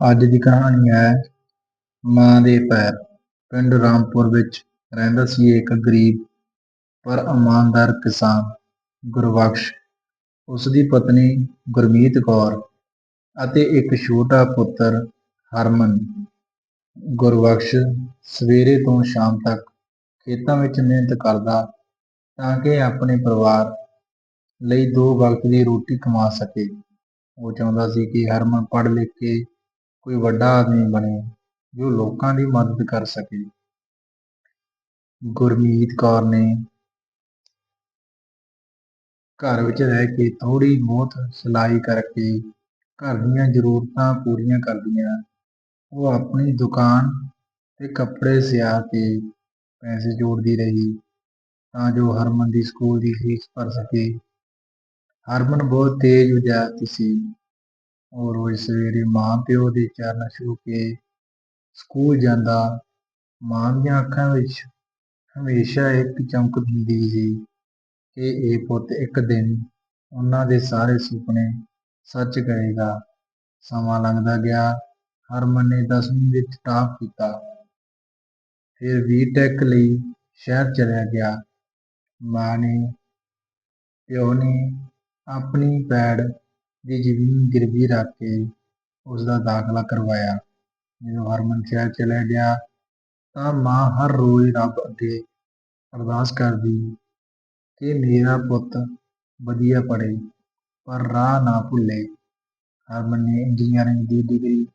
ਅੱਜ ਦੀ ਕਹਾਣੀ ਹੈ ਮਾਂ ਦੇ ਪੈਰ। ਪਿੰਡ ਰਾਮਪੁਰ ਵਿੱਚ ਰਹਿੰਦਾ ਸੀ ਇੱਕ ਗਰੀਬ ਪਰ ਇਮਾਨਦਾਰ ਕਿਸਾਨ ਗੁਰਬਖਸ਼। ਉਸ ਦੀ ਪਤਨੀ ਗੁਰਮੀਤ ਕੌਰ ਅਤੇ ਇੱਕ ਛੋਟਾ ਪੁੱਤਰ ਹਰਮਨ। ਗੁਰਬਖਸ਼ ਸਵੇਰੇ ਤੋਂ ਸ਼ਾਮ ਤੱਕ ਖੇਤਾਂ ਵਿੱਚ ਮਿਹਨਤ ਕਰਦਾ ਤਾਂ ਕਿ ਆਪਣੇ ਪਰਿਵਾਰ ਲਈ ਦੋ ਵਕਤ ਦੀ ਰੋਟੀ ਕਮਾ ਸਕੇ। ਉਹ ਚਾਹੁੰਦਾ ਸੀ ਕਿ ਹਰਮਨ ਪੜ੍ਹ ਲਿਖ ਕੇ ਕੋਈ ਵੱਡਾ ਆਦਮੀ ਬਣੇ ਜੋ ਲੋਕਾਂ ਦੀ ਮਦਦ ਕਰ ਸਕੇ। ਗੁਰਮੀਤ ਕੌਰ ਨੇ ਘਰ ਵਿੱਚ ਰਹਿ ਕੇ ਥੋੜ੍ਹੀ ਬਹੁਤ ਸਿਲਾਈ ਕਰਕੇ ਘਰ ਦੀਆਂ ਜ਼ਰੂਰਤਾਂ ਪੂਰੀਆਂ ਕਰਦੀਆਂ। ਉਹ ਆਪਣੀ ਦੁਕਾਨ 'ਤੇ ਕੱਪੜੇ ਸਿਆ ਕੇ ਪੈਸੇ ਜੋੜਦੀ ਰਹੀ ਤਾਂ ਜੋ ਹਰਮਨ ਦੀ ਸਕੂਲ ਦੀ ਫੀਸ ਭਰ ਸਕੇ। ਹਰਮਨ ਬਹੁਤ ਤੇਜ਼ ਵਿਦਿਆਰਥੀ ਸੀ। ਉਹ ਰੋਜ਼ ਸਵੇਰੇ ਮਾਂ ਪਿਓ ਦੇ ਚਰਨ ਛੂਹ ਕੇ ਸਕੂਲ ਜਾਂਦਾ, ਮਾਂ ਦੀਆਂ ਅੱਖਾਂ ਵਿੱਚ ਹਮੇਸ਼ਾ ਇੱਕ ਚਮਕ ਹੁੰਦੀ ਸੀ ਕਿ ਇਹ ਪੁੱਤ ਇੱਕ ਦਿਨ ਉਹਨਾਂ ਦੇ ਸਾਰੇ ਸੁਪਨੇ ਸੱਚ ਕਰੇਗਾ। ਸਮਾਂ ਲੰਘਦਾ ਗਿਆ, ਹਰਮਨ ਨੇ 10ਵੀਂ ਵਿੱਚ ਟਾਪ ਕੀਤਾ। ਫਿਰ ਬੀਟੈਕ ਲਈ ਸ਼ਹਿਰ ਚਲਿਆ ਗਿਆ। ਮਾਂ ਨੇ, ਪਿਓ ਨੇ ਆਪਣੀ ਪੈੜ ਦੀ ਜ਼ਮੀਨ ਗਿਰਵੀ ਰੱਖ ਕੇ ਉਸ ਦਾ ਦਾਖਲਾ ਕਰਵਾਇਆ। ਜਦੋਂ ਹਰਮਨ ਸ਼ਹਿਰ ਚਲਿਆ ਗਿਆ, ਤਾਂ ਮਾਂ ਹਰ ਰੋਜ਼ ਰੱਬ ਅੱਗੇ ਅਰਦਾਸ ਕਰਦੀ ਕਿ ਮੇਰਾ ਪੁੱਤ ਵਧੀਆ ਪੜ੍ਹੇ, ਪਰ ਰਾਹ ਨਾ ਭੁੱਲੇ। ਹਰਮਨ ਨੇ ਇੰਜੀਨੀਅਰਿੰਗ ਦੀ ਡਿਗਰੀ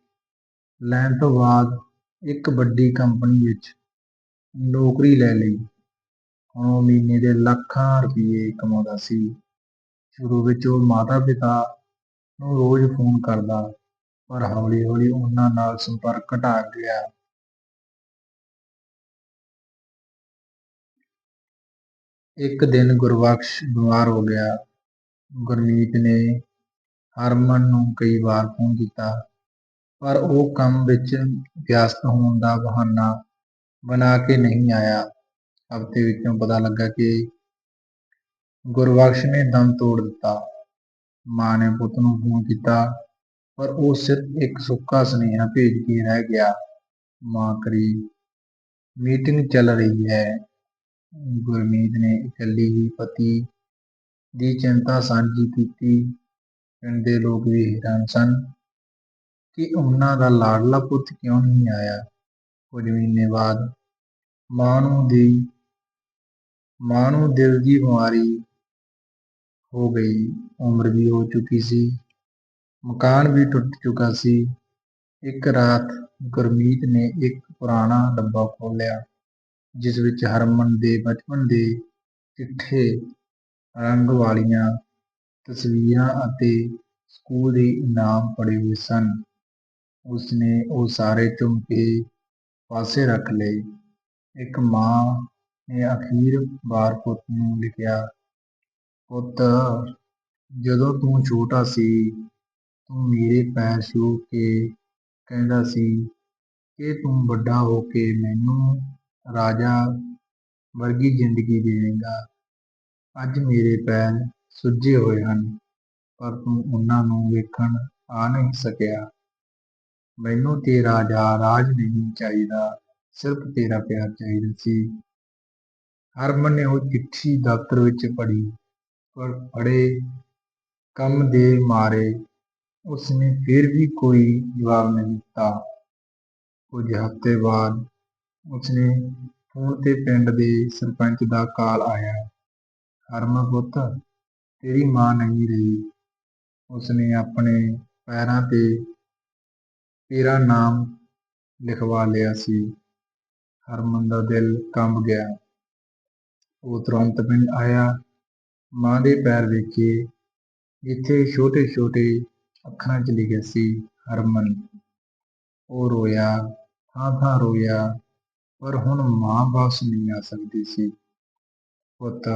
ਲੈਣ ਤੋਂ ਬਾਅਦ ਇੱਕ ਵੱਡੀ ਕੰਪਨੀ ਵਿੱਚ ਨੌਕਰੀ ਲੈ ਲਈ। ਹੁਣ ਉਹ ਮਹੀਨੇ ਦੇ ਲੱਖਾਂ ਰੁਪਏ ਕਮਾਉਂਦਾ ਸੀ। ਸ਼ੁਰੂ ਵਿੱਚ ਉਹ ਮਾਤਾ ਪਿਤਾ ਨੂੰ ਰੋਜ਼ ਫੋਨ ਕਰਦਾ, ਪਰ ਹੌਲੀ ਹੌਲੀ ਉਹਨਾਂ ਨਾਲ ਸੰਪਰਕ ਘਟਾ ਗਿਆ। ਇੱਕ ਦਿਨ ਗੁਰਬਖਸ਼ ਬਿਮਾਰ ਹੋ ਗਿਆ। ਗੁਰਮੀਤ ਨੇ ਹਰਮਨ ਨੂੰ ਕਈ ਵਾਰ ਫੋਨ ਕੀਤਾ, ਪਰ ਉਹ ਕੰਮ ਵਿੱਚ ਵਿਅਸਤ ਹੋਣ ਦਾ ਬਹਾਨਾ ਬਣਾ ਕੇ ਨਹੀਂ ਆਇਆ। ਹਫ਼ਤੇ ਵਿੱਚੋਂ ਪਤਾ ਲੱਗਾ ਕਿ ਗੁਰਬਖਸ਼ ਨੇ ਦਮ ਤੋੜ ਦਿੱਤਾ। ਮਾਂ ਨੇ ਪੁੱਤ ਨੂੰ ਫੋਨ ਕੀਤਾ, ਪਰ ਉਹ ਸਿਰਫ ਇੱਕ ਸੁੱਕਾ ਸੁਨੇਹਾ ਭੇਜ ਕੇ ਰਹਿ ਗਿਆ। ਮਾਂ ਕਰੀ ਮੀਟਿੰਗ ਚੱਲ ਰਹੀ ਹੈ। ਗੁਰਮੀਤ ਨੇ ਇਕੱਲੀ ਹੀ ਪਤੀ ਦੀ ਚਿੰਤਾ ਸਾਂਝੀ ਕੀਤੀ। ਪਿੰਡ ਦੇ ਲੋਕ ਵੀ ਹੈਰਾਨ ਸਨ ਕਿ ਉਹਨਾਂ ਦਾ ਲਾਡਲਾ ਪੁੱਤ ਕਿਉਂ ਨਹੀਂ ਆਇਆ। ਕੁਝ ਮਹੀਨੇ ਬਾਅਦ ਮਾਂ ਨੂੰ ਦੀ, ਮਾਂ ਨੂੰ ਦਿਲ ਦੀ ਬਿਮਾਰੀ ਹੋ ਗਈ, ਉਮਰ ਵੀ ਹੋ ਚੁੱਕੀ ਸੀ। ਮਕਾਨ ਵੀ ਟੁੱਟ ਚੁੱਕਾ ਸੀ। ਇੱਕ ਰਾਤ ਗੁਰਮੀਤ ਨੇ ਇੱਕ ਪੁਰਾਣਾ ਡੱਬਾ ਖੋਲ੍ਹਿਆ, ਜਿਸ ਵਿੱਚ ਹਰਮਨ ਦੇ ਬਚਪਨ ਦੇ ਚਿੱਠੇ, ਰੰਗ ਵਾਲੀਆਂ ਤਸਵੀਰਾਂ ਅਤੇ ਸਕੂਲ ਦੇ ਇਨਾਮ ਪੜੇ ਹੋਏ ਸਨ। ਉਸਨੇ ਉਹ ਸਾਰੇ ਚੁੰਮ ਕੇ ਪਾਸੇ ਰੱਖ ਲਏ। ਇੱਕ ਮਾਂ ਨੇ ਅਖੀਰ ਵਾਰ ਪੁੱਤ ਨੂੰ ਲਿਖਿਆ ਪੁੱਤ ਜਦੋਂ ਤੂੰ ਛੋਟਾ ਸੀ, ਤੂੰ ਮੇਰੇ ਪੈਰ ਛੂਹ ਕੇ ਕਹਿੰਦਾ ਸੀ ਕਿ ਤੂੰ ਵੱਡਾ ਹੋ ਕੇ ਮੈਨੂੰ ਰਾਜਾ ਵਰਗੀ ਜ਼ਿੰਦਗੀ ਦੇਵੇਂਗਾ। ਅੱਜ ਮੇਰੇ ਪੈਰ ਸੁੱਜੇ ਹੋਏ ਹਨ, ਪਰ ਤੂੰ ਉਹਨਾਂ ਨੂੰ ਵੇਖਣ ਆ ਨਹੀਂ ਸਕਿਆ। ਮੈਨੂੰ ਤੇਰਾ ਜਾਂ ਰਾਜ ਨਹੀਂ ਚਾਹੀਦਾ, ਸਿਰਫ ਤੇਰਾ ਪਿਆਰ ਚਾਹੀਦਾ ਸੀ। ਹਰਮਨ ਨੇ ਉਹ ਚਿੱਠੀ ਦਫ਼ਤਰ ਵਿੱਚ ਪੜ੍ਹੀ। ਪਰ ਪੜ੍ਹੇ ਕੰਮ ਦੇ ਮਾਰੇ, ਉਸਨੇ ਫਿਰ ਵੀ ਕੋਈ ਜਵਾਬ ਨਹੀਂ ਦਿੱਤਾ। ਕੁਝ ਹਫ਼ਤੇ ਬਾਅਦ ਉਸਨੇ ਫੋਨ ਤੇ ਪਿੰਡ ਦੇ ਸਰਪੰਚ ਦਾ ਕਾਲ ਆਇਆ। ਹਰਮਨ ਪੁੱਤ, ਤੇਰੀ ਮਾਂ ਨਹੀਂ ਰਹੀ। ਉਸਨੇ ਆਪਣੇ ਪੈਰਾਂ ਤੇ ਤੇਰਾ ਨਾਮ ਲਿਖਵਾ ਲਿਆ ਸੀ। ਹਰਮਨ ਦਾ ਦਿਲ ਕੰਬ ਗਿਆ। ਉਹ ਤੁਰੰਤ ਪਿੰਡ ਆਇਆ। ਮਾਂ ਦੇ ਪੈਰ ਵੇਖੇ ਜਿੱਥੇ ਛੋਟੇ ਛੋਟੇ ਅੱਖਰਾਂ 'ਚ ਲਿਖਿਆ ਸੀ, ਹਰਮਨ। ਉਹ ਰੋਇਆ ਥਾਂ ਥਾਂ ਰੋਇਆ, ਪਰ ਹੁਣ ਮਾਂ ਵਾਪਸ ਨਹੀਂ ਆ ਸਕਦੀ ਸੀ। ਪੁੱਤ,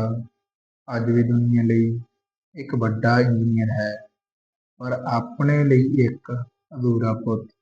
ਅੱਜ ਵੀ ਦੁਨੀਆ ਲਈ ਇੱਕ ਵੱਡਾ ਇੰਜੀਨੀਅਰ ਹੈ, ਪਰ ਆਪਣੇ ਲਈ ਇੱਕ ਅਧੂਰਾ ਪੁੱਤ।